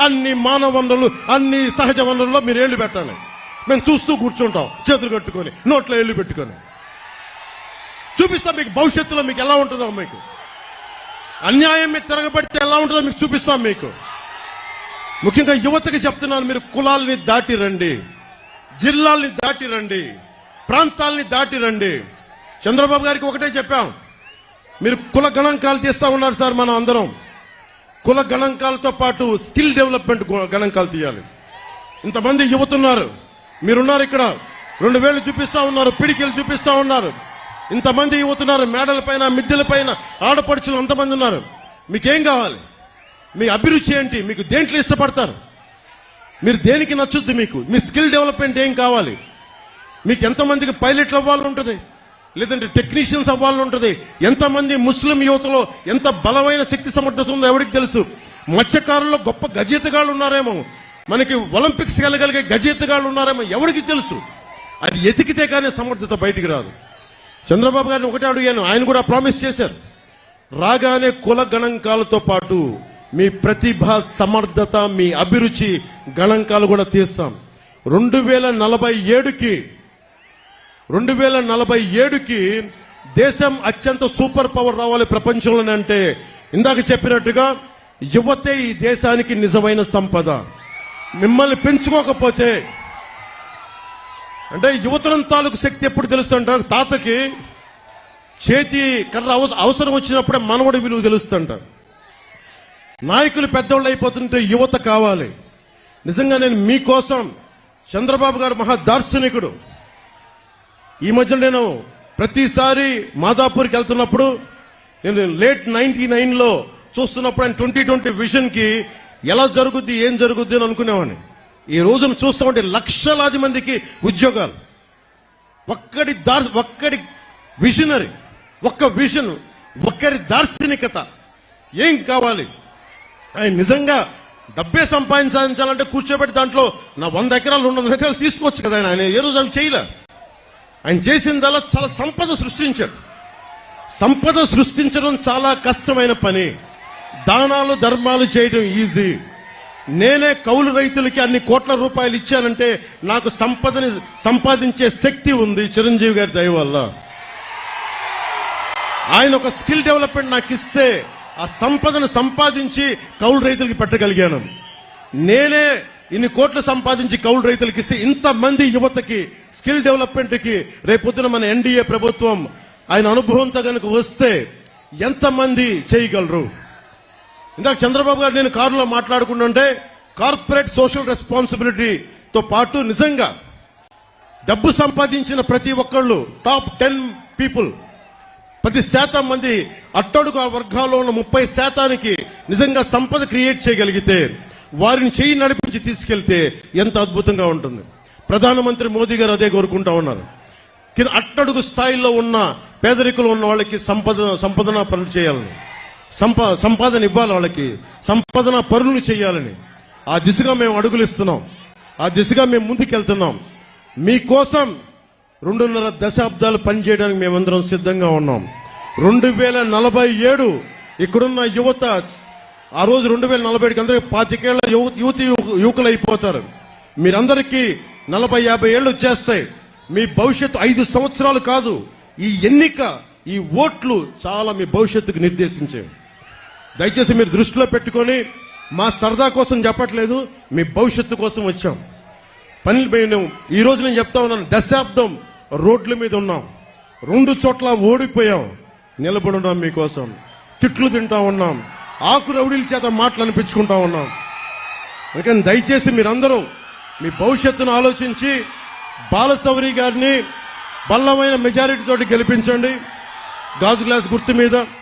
అన్ని మానవ వనరులు అన్ని సహజ వనరుల్లో మీరు ఏళ్ళు పెట్టండి. మేము చూస్తూ కూర్చుంటాం చేతులు కట్టుకొని నోట్లో ఏళ్ళు పెట్టుకొని. చూపిస్తాం మీకు భవిష్యత్తులో మీకు ఎలా ఉంటుందో మీకు. అన్యాయం మీద తిరగబడితే ఎలా ఉంటుందో మీకు చూపిస్తాం మీకు. ముఖ్యంగా యువతకి చెప్తున్నాను మీరు కులాల్ని దాటి రండి జిల్లాల్ని దాటి రండి ప్రాంతాల్ని దాటి రండి. చంద్రబాబు గారికి ఒకటే చెప్పాం మీరు కుల గణాంకాలు తీస్తా ఉన్నారు సార్ మనం అందరం. కుల గణాంకాలతో పాటు స్కిల్ డెవలప్మెంట్ గణాంకాలు తీయాలి. ఇంతమంది యువతున్నారు. మీరున్నారు ఇక్కడ. రెండు వేలు చూపిస్తా ఉన్నారు. పిడికిలు చూపిస్తా ఉన్నారు. ఇంతమంది యువతున్నారు. మేడల పైన మిద్దెల పైన ఆడపడుచులు అంతమంది ఉన్నారు. మీకేం కావాలి? మీ అభిరుచి ఏంటి? మీకు దేంట్లో ఇష్టపడతారు? మీరు దేనికి నచ్చుద్ది మీకు? మీ స్కిల్ డెవలప్మెంట్ ఏం కావాలి? మీకు ఎంతమందికి పైలట్లు అవ్వాలని ఉంటుంది లేదంటే టెక్నీషియన్స్ అవ్వాలని ఉంటుంది. ఎంతమంది ముస్లిం యువతలో ఎంత బలమైన శక్తి సమర్థత ఉందో ఎవరికి తెలుసు? మత్స్యకారుల్లో గొప్ప గజేతగాళ్ళు ఉన్నారేమో. మనకి ఒలింపిక్స్ వెళ్ళగలిగే గజేతగాళ్ళు ఉన్నారేమో ఎవరికి తెలుసు? అది ఎతికితే కానీ సమర్థత బయటికి రాదు. చంద్రబాబు గారిని ఒకటే అడిగాను. ఆయన కూడా ప్రామిస్ చేశారు. రాగానే కుల గణాంకాలతో పాటు మీ ప్రతిభ సమర్థత మీ అభిరుచి గణాంకాలు కూడా తీస్తాం. రెండు వేల నలభై ఏడుకి రెండు వేల నలభై ఏడుకి దేశం అత్యంత సూపర్ పవర్ రావాలి ప్రపంచంలోనే అంటే ఇందాక చెప్పినట్టుగా యువతే ఈ దేశానికి నిజమైన సంపద. మిమ్మల్ని పెంచుకోకపోతే అంటే యువతరం తాలూకు శక్తి ఎప్పుడు తెలుస్తుంట? తాతకి చేతి కర్ర అవసరం వచ్చినప్పుడే మనవడి విలువ తెలుస్తుంట. నాయకులు పెద్దోళ్ళు అయిపోతుంటే యువత కావాలి. నిజంగా నేను మీకోసం చంద్రబాబు గారు మహా దార్శనికుడు. ఈ మధ్య నేను ప్రతిసారి మాదాపూర్కి వెళ్తున్నప్పుడు నేను లేట్ నైన్టీ నైన్లో చూస్తున్నప్పుడు ఆయన ట్వంటీ ట్వంటీ విజన్కి ఎలా జరుగుద్ది ఏం జరుగుద్ది అని అనుకునేవాడిని. ఈ రోజున చూస్తామంటే లక్షలాది మందికి ఉద్యోగాలు. ఒక్కడి దార్ ఒక్కడి విజనరీ ఒక్క విజన్ ఒక్కరి దార్శనికత ఏం కావాలి? ఆయన నిజంగా డబ్బే సంపాదించాలంటే కూర్చోబెట్టి దాంట్లో నా వంద ఎకరాలు రెండు వందల ఎకరాలు తీసుకోవచ్చు కదా ఆయన. ఆయన ఏ రోజు అవి చేయలే. ఆయన చేసిందల్లా చాలా సంపద సృష్టించాడు. సంపద సృష్టించడం చాలా కష్టమైన పని. దానాలు ధర్మాలు చేయడం ఈజీ. నేనే కౌలు రైతులకి అన్ని కోట్ల రూపాయలు ఇచ్చానంటే నాకు సంపదని సంపాదించే శక్తి ఉంది. చిరంజీవి గారి దయ వల్ల. ఆయన ఒక స్కిల్ డెవలప్మెంట్ నాకు ఇస్తే ఆ సంపదను సంపాదించి కౌలు రైతులకి పెట్టగలిగాను. నేనే ఇన్ని కోట్లు సంపాదించి కౌలు రైతులకి ఇస్తే ఇంతమంది యువతకి స్కిల్ డెవలప్మెంట్కి రేపొద్దున మన ఎన్డీఏ ప్రభుత్వం ఆయన అనుభవంతో కనుక వస్తే ఎంతమంది చేయగలరు? ఇందాక చంద్రబాబు గారు నేను కారులో మాట్లాడుకుంటుంటే కార్పొరేట్ సోషల్ రెస్పాన్సిబిలిటీతో పాటు నిజంగా డబ్బు సంపాదించిన ప్రతి ఒక్కళ్ళు టాప్ టెన్ పీపుల్ పది శాతం మంది అట్టడుగు వర్గాల్లో ఉన్న ముప్పై శాతానికి నిజంగా సంపద క్రియేట్ చేయగలిగితే వారిని చేయి నడిపించి తీసుకెళ్తే ఎంత అద్భుతంగా ఉంటుంది. ప్రధానమంత్రి మోదీ గారు అదే కోరుకుంటా ఉన్నారు. కింద అట్టడుగు స్థాయిలో ఉన్న పేదరికులు ఉన్న వాళ్ళకి సంపద సంపదన పనులు చేయాలని సంప సంపాదన ఇవ్వాలి వాళ్ళకి సంపాదన పనులు చేయాలని. ఆ దిశగా మేము అడుగులు ఇస్తున్నాం. ఆ దిశగా మేము ముందుకెళ్తున్నాం. మీకోసం రెండున్నర దశాబ్దాలు పనిచేయడానికి మేమందరం సిద్ధంగా ఉన్నాం. రెండు వేల నలభై ఏడు ఇక్కడున్న యువత ఆ రోజు రెండు వేల నలభై ఏడుకి అందరికీ పాతికేళ్ళ యువ- యువతి యువకులు అయిపోతారు మీరందరికీ నలభై యాభై ఏళ్ళు వచ్చేస్తాయి. మీ భవిష్యత్తు ఐదు సంవత్సరాలు కాదు ఈ ఎన్నిక ఈ ఓట్లు చాలా మీ భవిష్యత్తుకు నిర్దేశించేవి. దయచేసి మీరు దృష్టిలో పెట్టుకొని మా సరదా కోసం చెప్పట్లేదు మీ భవిష్యత్తు కోసం వచ్చాం. పని మేము ఈ రోజు నేను చెప్తా ఉన్నాను దశాబ్దం రోడ్ల మీద ఉన్నాం. రెండు చోట్ల ఓడిపోయాం నిలబడి ఉన్నాం మీకోసం. తిట్లు తింటా ఉన్నాం. ఆకు రౌడీల చేత మాటలు అనిపించుకుంటా ఉన్నాం. అందుకని దయచేసి మీరందరూ మీ భవిష్యత్తును ఆలోచించి బాలసౌరి గారిని బల్లమైన మెజారిటీ తోటి గెలిపించండి. గాజు గ్లాస్ గుర్తు మీద